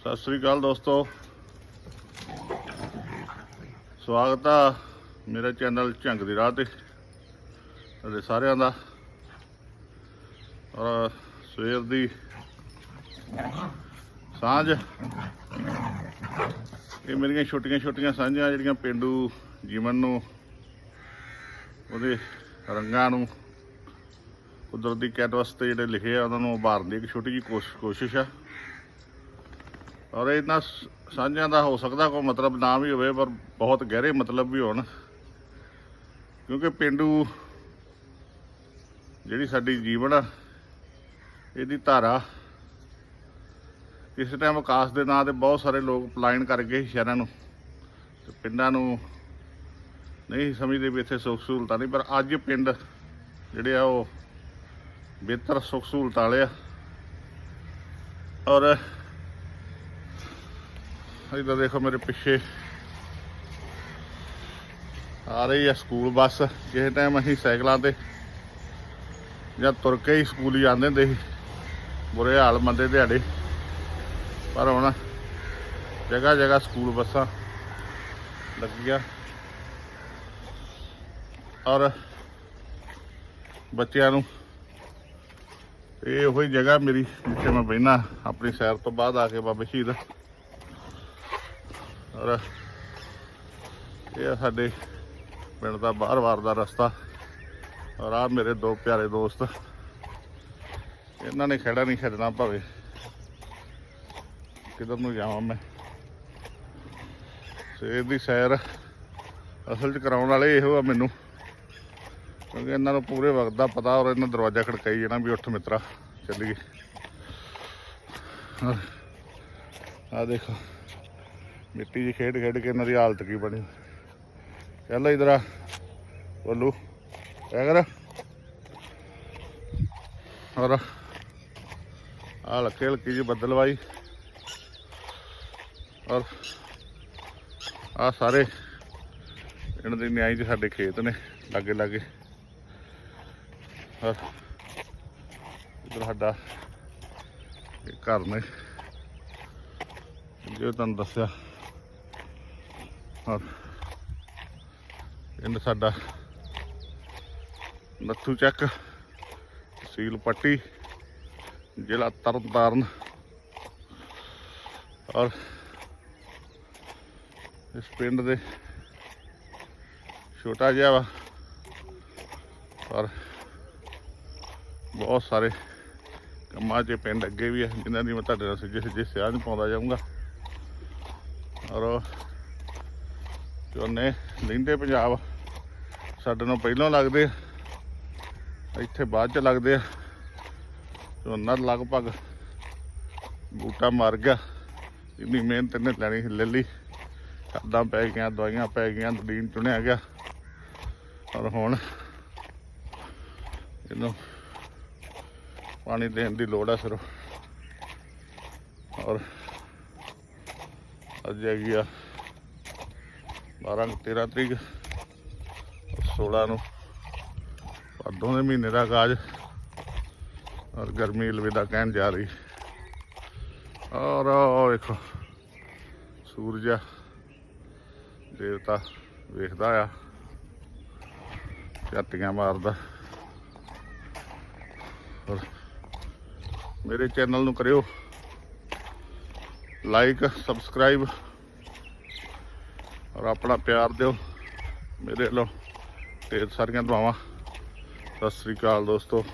ਸਤਿ ਸ੍ਰੀ ਅਕਾਲ ਦੋਸਤੋ। ਸਵਾਗਤ ਆ ਮੇਰੇ ਚੈਨਲ ਝੰਗ ਦੀ ਰਾਹ ਤੇ, ਤੁਹਾਡੇ ਸਾਰਿਆਂ ਦਾ। ਔਰ ਸਵੇਰ ਦੀ ਸਾਂਝ, ਇਹ ਮੇਰੀਆਂ ਛੋਟੀਆਂ ਛੋਟੀਆਂ ਸਾਂਝਾਂ, ਜਿਹੜੀਆਂ ਪਿੰਡੂ ਜੀਵਨ ਨੂੰ, ਉਹਦੇ ਰੰਗਾਂ ਨੂੰ, ਕੁਦਰਤੀ ਕੈਟਵਸ ਤੇ ਜਿਹੜੇ ਲਿਖੇ ਆ, ਉਹਨਾਂ ਨੂੰ ਉਭਾਰਨ ਦੀ ਇੱਕ ਛੋਟੀ ਜਿਹੀ ਕੋਸ਼- ਕੋਸ਼ਿਸ਼ ਆ। ਔਰ ਇਹਨਾਂ ਸਾਂਝਾਂ ਦਾ ਹੋ ਸਕਦਾ ਕੋਈ ਮਤਲਬ ਨਾ ਵੀ ਹੋਵੇ, ਪਰ ਬਹੁਤ ਗਹਿਰੇ ਮਤਲਬ ਵੀ ਹੋਣ। ਕਿਉਂਕਿ ਪਿੰਡੂ ਜਿਹੜੀ ਸਾਡੀ ਜੀਵਨ ਆ, ਇਹਦੀ ਧਾਰਾ ਕਿਸੇ ਟਾਈਮ ਵਿਕਾਸ ਦੇ ਨਾਂ ਤੇ ਬਹੁਤ ਸਾਰੇ ਲੋਕ ਪਲਾਇਨ ਕਰ ਗਏ ਸੀ ਸ਼ਹਿਰਾਂ ਨੂੰ, ਤੇ ਪਿੰਡਾਂ ਨੂੰ ਨਹੀਂ ਸਮਝਦੇ ਵੀ ਇੱਥੇ ਸੁੱਖ ਸਹੂਲਤਾਂ ਨਹੀਂ, ਪਰ ਅੱਜ ਪਿੰਡ ਜਿਹੜੇ ਆ ਉਹ ਬਿਹਤਰ ਸੁੱਖ ਸਹੂਲਤਾਂ ਵਾਲੇ ਆ। ਔਰ ਇਧਰ ਦੇਖੋ ਮੇਰੇ ਪਿੱਛੇ ਆ ਰਹੀ ਆ ਸਕੂਲ ਬੱਸ। ਕਿਸੇ ਟਾਈਮ ਅਸੀਂ ਸਾਈਕਲਾਂ ਤੇ ਜਾਂ ਤੁਰ ਕੇ ਹੀ ਸਕੂਲ ਹੀ ਜਾਂਦੇ ਹੁੰਦੇ ਸੀ। ਬੁਰੇ ਹਾਲ ਮੰਦੇ ਦਿਹਾੜੇ। ਪਰ ਹੁਣ ਜਗ੍ਹਾ ਜਗ੍ਹਾ ਸਕੂਲ ਬੱਸਾਂ ਲੱਗੀਆਂ। ਔਰ ਬੱਚਿਆਂ ਨੂੰ ਇਹ ਉਹੀ ਜਗ੍ਹਾ ਮੇਰੀ ਜਿੱਥੇ ਮੈਂ ਬਹਿਣਾ ਆਪਣੀ ਸੈਰ ਤੋਂ ਬਾਅਦ ਆ ਕੇ ਬਾਬਾ ਸ਼ਹੀਦ। ਔਰ ਇਹ ਆ ਸਾਡੇ ਪਿੰਡ ਦਾ ਬਾਹਰ-ਬਾਹਰ ਦਾ ਰਸਤਾ। ਔਰ ਆ ਮੇਰੇ ਦੋ ਪਿਆਰੇ ਦੋਸਤ। ਇਹਨਾਂ ਨੇ ਖੜਾ ਨਹੀਂ ਛੱਡਣਾ ਭਾਵੇਂ ਕਿਧਰ ਨੂੰ ਜਾਵਾਂ ਮੈਂ। ਸਵੇਰ ਦੀ ਸੈਰ ਅਸਲ 'ਚ ਕਰਾਉਣ ਵਾਲੇ ਇਹੋ ਆ ਮੈਨੂੰ। ਕਿਉਂਕਿ ਇਹਨਾਂ ਨੂੰ ਪੂਰੇ ਵਕਤ ਦਾ ਪਤਾ ਔਰ ਇਹਨਾਂ ਦਰਵਾਜ਼ਾ ਖੜਕਾਈ ਜਾਣਾ ਵੀ ਉੱਠ ਮਿੱਤਰਾ, ਚੱਲੀਏ। ਆ ਦੇਖੋ ਮਿੱਟੀ 'ਚ ਖੇਡ ਖੇਡ ਕੇ ਇਹਨਾਂ ਦੀ ਹਾਲਤ ਕੀ ਬਣੀ। ਚੱਲ ਇਧਰ ਆ, ਬੱਲੂ, ਐ ਕਰ। ਔਰ ਆ ਲੱਕੇ ਹਲਕੀ ਜੀ ਬੱਦਲਵਾਈ। ਔਰ ਆ ਸਾਰੇ ਇਹਨਾਂ ਦੇ ਨਿਆਈ 'ਚ ਸਾਡੇ ਖੇਤ ਨੇ, ਲਾਗੇ ਲਾਗੇ। ਔਰ ਇਧਰ ਸਾਡਾ ਘਰ ਨੇ। ਜੇ ਤੁਹਾਨੂੰ ਦੱਸਿਆ। ਔਰ ਇਹਨਾਂ ਸਾਡਾ ਨੱਥੂ ਚੱਕ ਤਹਿਸੀਲ ਪੱਟੀ, ਜ਼ਿਲ੍ਹਾ ਤਰਨਤਾਰਨ। ਔਰ ਇਸ ਪਿੰਡ ਦੇ ਛੋਟਾ ਜਿਹਾ ਵਾ। ਪਰ ਬਹੁਤ ਸਾਰੇ ਕੰਮਾਂ 'ਚ ਪਿੰਡ ਅੱਗੇ ਵੀ ਹੈ ਜਿਨ੍ਹਾਂ ਦੀ ਮੈਂ ਤੁਹਾਡੇ ਨਾਲ ਸਿੱਧੇ ਸਿੱਧੇ ਨਹੀਂ ਪਾਉਂਦਾ ਜਾਊਂਗਾ। ਔਰ ਝੋਨੇ ਲੈਂਦੇ ਪੰਜਾਬ। ਸਾਡੇ ਨੂੰ ਪਹਿਲਾਂ ਲੱਗਦੇ ਆ, ਇੱਥੇ ਬਾਅਦ ਚ ਲੱਗਦੇ ਆ। ਝੋਨਾ ਲਗਭਗ ਬੂਟਾ ਮਰ ਗਿਆ। ਇੰਨੀ ਮਿਹਨਤ ਇਹਨੇ ਲੈਣੀ ਲੈ ਲਈ। ਖਾਦਾਂ ਪੈ ਗਈਆਂ ਦਵਾਈਆਂ ਪੈ ਗਈਆਂ ਨਦੀਨ ਚੁਣਿਆ ਗਿਆ। ਔਰ ਹੁਣ ਇਹਨੂੰ ਪਾਣੀ ਦੇਣ ਦੀ ਲੋੜ ਆ ਸਿਰਫ। ਔਰ ਅੱਜ ਹੈਗੀ ਆ 12 ਨੂੰ 13 ਤਰੀਕ 16 ਨੂੰ। ਭਾਦੋਂ ਦੇ ਮਹੀਨੇ ਦਾ ਆਗਾਜ਼ ਔਰ ਗਰਮੀ ਅਲਵਿਦਾ ਕਹਿਣ ਜਾ ਰਹੀ। ਔਰ ਉਹ ਵੇਖੋ, ਸੂਰਜ ਦੇਵਤਾ ਵੇਖਦਾ ਆ। ਝਾਤੀਆਂ ਮਾਰਦਾ। ਔਰ ਮੇਰੇ ਚੈਨਲ ਨੂੰ ਕਰਿਓ। Like, subscribe. ਔਰ ਆਪਣਾ ਪਿਆਰ ਦਿਓ ਮੇਰੇ ਵੱਲੋਂ ਢੇਰ ਸਾਰੀਆਂ ਦੁਆਵਾਂ। ਸਤਿ ਸ੍ਰੀ ਅਕਾਲ ਦੋਸਤੋ।